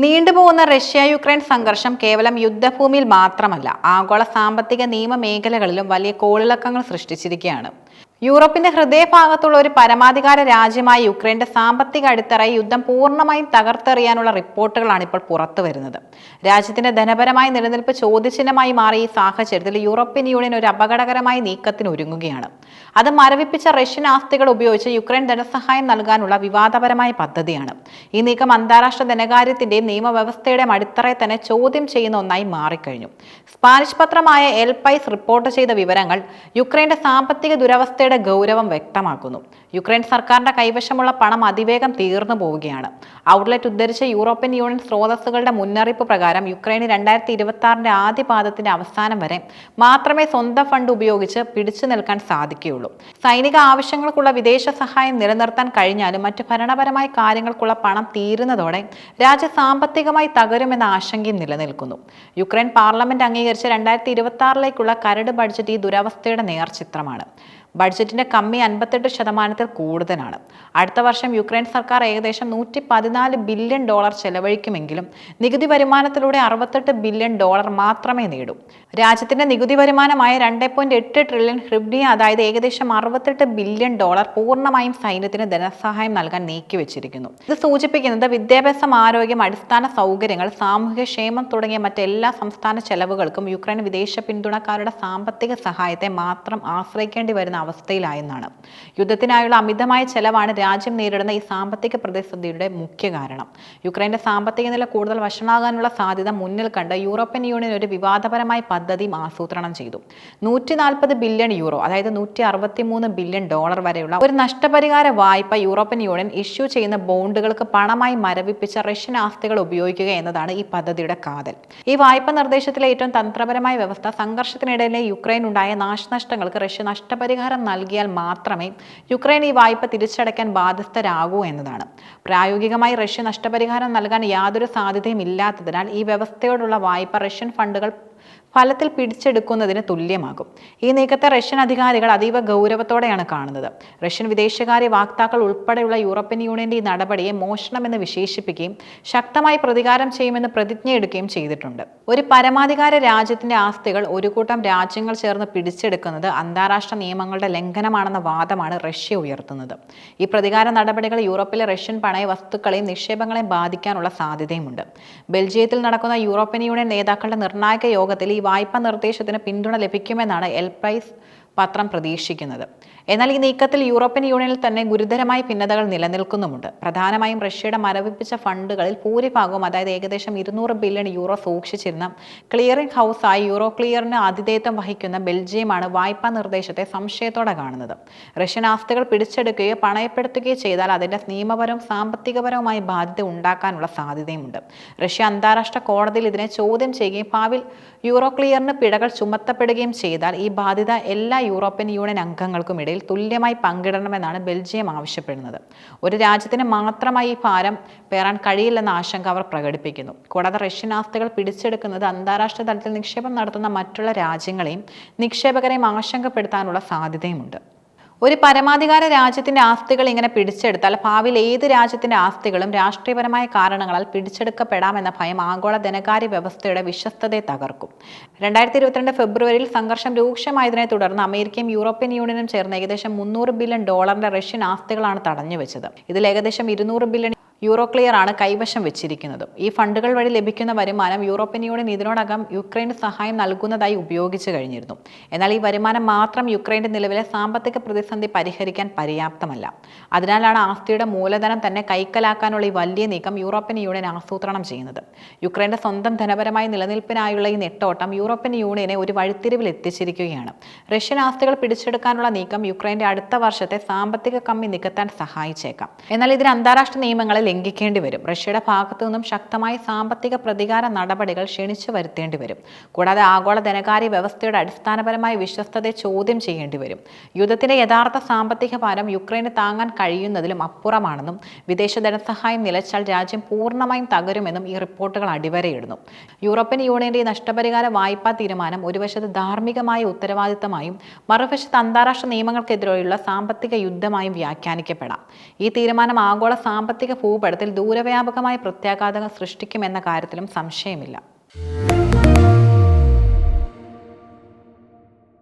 നീണ്ടുപോകുന്ന Russia Ukraine സംഘർഷം കേവലം യുദ്ധഭൂമിയിൽ മാത്രമല്ല ആഗോള സാമ്പത്തിക നിയമ മേഖലകളിലും വലിയ കോളിളക്കങ്ങൾ സൃഷ്ടിച്ചിരിക്കുകയാണ്. യൂറോപ്പിന്റെ ഹൃദയഭാഗത്തുള്ള ഒരു പരമാധികാര രാജ്യമായ യുക്രൈന്റെ സാമ്പത്തിക അടിത്തറ യുദ്ധം പൂർണമായും തകർത്തെറിയാനുള്ള റിപ്പോർട്ടുകളാണ് ഇപ്പോൾ പുറത്തു വരുന്നത്. രാജ്യത്തിന്റെ ധനപരമായ നിലനിൽപ്പ് ചോദ്യചിഹ്നമായി മാറിയ ഈ സാഹചര്യത്തിൽ യൂറോപ്യൻ യൂണിയൻ ഒരു അപകടകരമായ നീക്കത്തിന് ഒരുങ്ങുകയാണ്. അത് മരവിപ്പിച്ച റഷ്യൻ ആസ്തികൾ ഉപയോഗിച്ച് യുക്രൈൻ ധനസഹായം നൽകാനുള്ള വിവാദപരമായ പദ്ധതിയാണ്. ഈ നീക്കം അന്താരാഷ്ട്ര ധനകാര്യത്തിന്റെയും നിയമവ്യവസ്ഥയുടെയും അടിത്തറയെ തന്നെ ചോദ്യം ചെയ്യുന്ന ഒന്നായി മാറിക്കഴിഞ്ഞു. സ്പാനിഷ് പത്രമായ എൽ പൈസ് റിപ്പോർട്ട് ചെയ്ത വിവരങ്ങൾ യുക്രൈന്റെ സാമ്പത്തിക ദുരവസ്ഥയുടെ ഗൗരവം വ്യക്തമാക്കുന്നു. യുക്രൈൻ സർക്കാരിന്റെ കൈവശമുള്ള പണം അതിവേഗം തീർന്നു പോവുകയാണ്. ഔട്ട്ലെറ്റ് ഉദ്ധരിച്ച യൂറോപ്യൻ യൂണിയൻ സ്രോതസ്സുകളുടെ മുന്നറിയിപ്പ് പ്രകാരം യുക്രൈന് രണ്ടായിരത്തി ഇരുപത്തി ആറിന്റെ ആദ്യ പാദത്തിന്റെ അവസാനം വരെ മാത്രമേ സ്വന്തം ഫണ്ട് ഉപയോഗിച്ച് പിടിച്ചു നിൽക്കാൻ സാധിക്കുകയുള്ളൂ. സൈനിക ആവശ്യങ്ങൾക്കുള്ള വിദേശ സഹായം നിലനിർത്താൻ കഴിഞ്ഞാലും മറ്റ് ഭരണപരമായ കാര്യങ്ങൾക്കുള്ള പണം തീരുന്നതോടെ രാജ്യം സാമ്പത്തികമായി തകരുമെന്ന ആശങ്കയും നിലനിൽക്കുന്നു. യുക്രൈൻ പാർലമെന്റ് അംഗീകരിച്ച രണ്ടായിരത്തി ഇരുപത്തി ആറിലേക്കുള്ള കരട് ബഡ്ജറ്റ് ഈ ദുരവസ്ഥയുടെ നേർചിത്രമാണ്. ബഡ്ജറ്റിന്റെ കമ്മി അൻപത്തെട്ട് ശതമാനത്തിൽ കൂടുതലാണ്. അടുത്ത വർഷം യുക്രൈൻ സർക്കാർ ഏകദേശം നൂറ്റി പതിനാല് ബില്യൺ ഡോളർ ചെലവഴിക്കുമെങ്കിലും നികുതി വരുമാനത്തിലൂടെ അറുപത്തെട്ട് ബില്യൺ ഡോളർ മാത്രമേ നേടൂ. രാജ്യത്തിന്റെ നികുതി വരുമാനമായ രണ്ട് പോയിന്റ് എട്ട് ട്രില്യൺ ഹ്രിബ്നിയ അതായത് ഏകദേശം അറുപത്തെട്ട് ബില്യൺ ഡോളർ പൂർണമായും സൈന്യത്തിന് ധനസഹായം നൽകാൻ നീക്കിവെച്ചിരിക്കുന്നു. ഇത് സൂചിപ്പിക്കുന്നത് വിദ്യാഭ്യാസം ആരോഗ്യം അടിസ്ഥാന സൗകര്യങ്ങൾ സാമൂഹിക ക്ഷേമം തുടങ്ങിയ മറ്റെല്ലാ സംസ്ഥാന ചെലവുകൾക്കും യുക്രൈൻ വിദേശ പിന്തുണക്കാരുടെ സാമ്പത്തിക സഹായത്തെ മാത്രം ആശ്രയിക്കേണ്ടി വരുന്ന അവസ്ഥയിലായെന്നാണ്. യുദ്ധത്തിനായുള്ള അമിതമായ ചെലവാണ് രാജ്യം നേരിടുന്ന ഈ സാമ്പത്തിക പ്രതിസന്ധിയുടെ മുഖ്യ കാരണം. യുക്രൈന്റെ സാമ്പത്തിക നില കൂടുതൽ വഷളാകാനുള്ള സാധ്യത മുന്നിൽ കണ്ട് യൂറോപ്യൻ യൂണിയൻ ഒരു വിവാദപരമായ പദ്ധതി ആസൂത്രണം ചെയ്തു. നൂറ്റി നാൽപ്പത് ബില്യൺ യൂറോ അതായത് നൂറ്റി അറുപത്തി മൂന്ന് ബില്യൺ ഡോളർ വരെയുള്ള ഒരു നഷ്ടപരിഹാര വായ്പ യൂറോപ്യൻ യൂണിയൻ ഇഷ്യൂ ചെയ്യുന്ന ബോണ്ടുകൾക്ക് പണമായി മരവിപ്പിച്ച റഷ്യൻ ആസ്തികൾ ഉപയോഗിക്കുക എന്നതാണ് ഈ പദ്ധതിയുടെ കാതൽ. ഈ വായ്പ നിർദ്ദേശത്തിലെ ഏറ്റവും തന്ത്രപരമായ വ്യവസ്ഥ സംഘർഷത്തിനിടയിലെ യുക്രൈൻ ഉണ്ടായ നാശനഷ്ടങ്ങൾക്ക് റഷ്യ നഷ്ടപരിഹാരം നൽകിയാൽ മാത്രമേ യുക്രൈൻ ഈ വായ്പ തിരിച്ചടയ്ക്കാൻ ബാധ്യസ്ഥരാകൂ എന്നതാണ്. പ്രായോഗികമായി റഷ്യ നഷ്ടപരിഹാരം നൽകാൻ യാതൊരു സാധ്യതയും ഇല്ലാത്തതിനാൽ ഈ വ്യവസ്ഥയോടുള്ള വായ്പ റഷ്യൻ ഫണ്ടുകൾ ഫലത്തിൽ പിടിച്ചെടുക്കുന്നതിന് തുല്യമാകും. ഈ നീക്കത്തെ റഷ്യൻ അധികാരികൾ അതീവ ഗൗരവത്തോടെയാണ് കാണുന്നത്. റഷ്യൻ വിദേശകാര്യ വാക്താക്കൾ ഉൾപ്പെടെയുള്ള യൂറോപ്യൻ യൂണിയന്റെ ഈ നടപടിയെ മോഷണമെന്ന് വിശേഷിപ്പിക്കുകയും ശക്തമായി പ്രതികാരം ചെയ്യുമെന്ന് പ്രതിജ്ഞയെടുക്കുകയും ചെയ്തിട്ടുണ്ട്. ഒരു പരമാധികാര രാജ്യത്തിന്റെ ആസ്തികൾ ഒരു കൂട്ടം രാജ്യങ്ങൾ ചേർന്ന് പിടിച്ചെടുക്കുന്നത് അന്താരാഷ്ട്ര നിയമങ്ങളുടെ ലംഘനമാണെന്ന വാദമാണ് റഷ്യ ഉയർത്തുന്നത്. ഈ പ്രതികാര നടപടികൾ യൂറോപ്പിലെ റഷ്യൻ പണയ വസ്തുക്കളെയും നിക്ഷേപങ്ങളെയും ബാധിക്കാനുള്ള സാധ്യതയുമുണ്ട്. ബെൽജിയത്തിൽ നടക്കുന്ന യൂറോപ്യൻ യൂണിയൻ നേതാക്കളുടെ നിർണായക യോഗത്തിൽ ഈ വായ്പാ നിർദ്ദേശത്തിന് പിന്തുണ ലഭിക്കുമെന്നാണ് എൽ പ്രൈസ് പത്രം പ്രതീക്ഷിക്കുന്നത്. എന്നാൽ ഈ നീക്കത്തിൽ യൂറോപ്യൻ യൂണിയനിൽ തന്നെ ഗുരുതരമായ ഭിന്നതകൾ നിലനിൽക്കുന്നുമുണ്ട്. പ്രധാനമായും റഷ്യയുടെ മരവിപ്പിച്ച ഫണ്ടുകളിൽ ഭൂരിഭാഗവും അതായത് ഏകദേശം ഇരുന്നൂറ് ബില്യൺ യൂറോ സൂക്ഷിച്ചിരുന്ന ക്ലിയറിംഗ് ഹൗസായി യൂറോ ക്ലിയറിന് ആതിഥേയത്വം വഹിക്കുന്ന ബെൽജിയമാണ് വായ്പാ നിർദ്ദേശത്തെ സംശയത്തോടെ കാണുന്നത്. റഷ്യൻ ആസ്തികൾ പിടിച്ചെടുക്കുകയോ പണയപ്പെടുത്തുകയോ ചെയ്താൽ അതിന്റെ നിയമപരവും സാമ്പത്തികപരവുമായ ബാധ്യത ഉണ്ടാക്കാനുള്ള സാധ്യതയുമുണ്ട്. റഷ്യ അന്താരാഷ്ട്ര കോടതിയിൽ ഇതിനെ ചോദ്യം ചെയ്യുകയും ഭാവിയിൽ യൂറോ ക്ലിയറിന് പിഴകൾ ചുമത്തപ്പെടുകയും ചെയ്താൽ ഈ ബാധ്യത എല്ലാ യൂറോപ്യൻ യൂണിയൻ അംഗങ്ങൾക്കും ഇടയിൽ തുല്യമായി പങ്കിടണമെന്നാണ് ബെൽജിയം ആവശ്യപ്പെടുന്നത്. ഒരു രാജ്യത്തിന് മാത്രമായി ഈ ഭാരം പേറാൻ കഴിയില്ലെന്ന ആശങ്ക അവർ പ്രകടിപ്പിക്കുന്നു. കൂടാതെ റഷ്യൻ ആസ്തികൾ പിടിച്ചെടുക്കുന്നത് അന്താരാഷ്ട്ര തലത്തിൽ നിക്ഷേപം നടത്തുന്ന മറ്റുള്ള രാജ്യങ്ങളെയും നിക്ഷേപകരെയും ആശങ്കപ്പെടുത്താനുള്ള സാധ്യതയുമുണ്ട്. ഒരു പരമാധികാര രാജ്യത്തിന്റെ ആസ്തികൾ ഇങ്ങനെ പിടിച്ചെടുത്താൽ ഭാവിയിൽ ഏത് രാജ്യത്തിന്റെ ആസ്തികളും രാഷ്ട്രീയപരമായ കാരണങ്ങളാൽ പിടിച്ചെടുക്കപ്പെടാമെന്ന ഭയം ആഗോള ധനകാര്യ വ്യവസ്ഥയുടെ വിശ്വസ്തതയെ തകർക്കും. രണ്ടായിരത്തി ഇരുപത്തിരണ്ട് ഫെബ്രുവരിയിൽ സംഘർഷം രൂക്ഷമായതിനെ തുടർന്ന് അമേരിക്കയും യൂറോപ്യൻ യൂണിയനും ചേർന്ന് ഏകദേശം മുന്നൂറ് ബില്യൺ ഡോളറിന്റെ റഷ്യൻ ആസ്തികളാണ് തടഞ്ഞു വെച്ചത് ഇതിൽ ഏകദേശം ഇരുന്നൂറ് ബില്യൺ യൂറോ ക്ലിയർ ആണ് കൈവശം വെച്ചിരിക്കുന്നത്. ഈ ഫണ്ടുകൾ വഴി ലഭിക്കുന്ന വരുമാനം യൂറോപ്യൻ യൂണിയൻ ഇതിനോടകം യുക്രൈന് സഹായം നൽകുന്നതായി ഉപയോഗിച്ചു കഴിഞ്ഞിരുന്നു. എന്നാൽ ഈ വരുമാനം മാത്രം യുക്രൈന്റെ നിലവിലെ സാമ്പത്തിക പ്രതിസന്ധി പരിഹരിക്കാൻ പര്യാപ്തമല്ല. അതിനാലാണ് ആസ്തിയുടെ മൂലധനം തന്നെ കൈക്കലാക്കാനുള്ള ഈ വലിയ നീക്കം യൂറോപ്യൻ യൂണിയൻ ആസൂത്രണം ചെയ്യുന്നത്. യുക്രൈന്റെ സ്വന്തം ധനപരമായ നിലനിൽപ്പിനായുള്ള ഈ നെട്ടോട്ടം യൂറോപ്യൻ യൂണിയനെ ഒരു വഴിത്തിരിവിൽ എത്തിച്ചിരിക്കുകയാണ്. റഷ്യൻ ആസ്തികൾ പിടിച്ചെടുക്കാനുള്ള നീക്കം യുക്രൈന്റെ അടുത്ത വർഷത്തെ സാമ്പത്തിക കമ്മി നികത്താൻ സഹായിച്ചേക്കാം. എന്നാൽ ഇതിന് അന്താരാഷ്ട്ര നിയമങ്ങളെ ലംഘിക്കേണ്ടി വരും. റഷ്യയുടെ ഭാഗത്തു നിന്നും ശക്തമായ സാമ്പത്തിക പ്രതികാര നടപടികൾ ക്ഷണിച്ചു വരുത്തേണ്ടി വരും. കൂടാതെ ആഗോള ധനകാര്യ വ്യവസ്ഥയുടെ അടിസ്ഥാനപരമായ വിശ്വസ്തതയെ ചോദ്യം ചെയ്യേണ്ടി വരും. യുദ്ധത്തിന്റെ യഥാർത്ഥ സാമ്പത്തിക ഭാരം യുക്രൈന് താങ്ങാൻ കഴിയുന്നതിലും അപ്പുറമാണെന്നും വിദേശ ധനസഹായം നിലച്ചാൽ രാജ്യം പൂർണമായും തകരുമെന്നും ഈ റിപ്പോർട്ടുകൾ അടിവരയിടുന്നു. യൂറോപ്യൻ യൂണിയന്റെ ഈ നഷ്ടപരിഹാര വായ്പാ തീരുമാനം ഒരു വശത്ത് ധാർമ്മികമായ ഉത്തരവാദിത്തമായും മറുവശത്ത് അന്താരാഷ്ട്ര നിയമങ്ങൾക്കെതിരെയുള്ള സാമ്പത്തിക യുദ്ധമായും വ്യാഖ്യാനിക്കപ്പെടാം. ഈ തീരുമാനം ആഗോള സാമ്പത്തിക ഭൂപ ഭൂപടത്തിൽ ദൂരവ്യാപകമായ പ്രത്യാഘാതങ്ങൾ സൃഷ്ടിക്കുമെന്ന കാര്യത്തിലും സംശയമില്ല.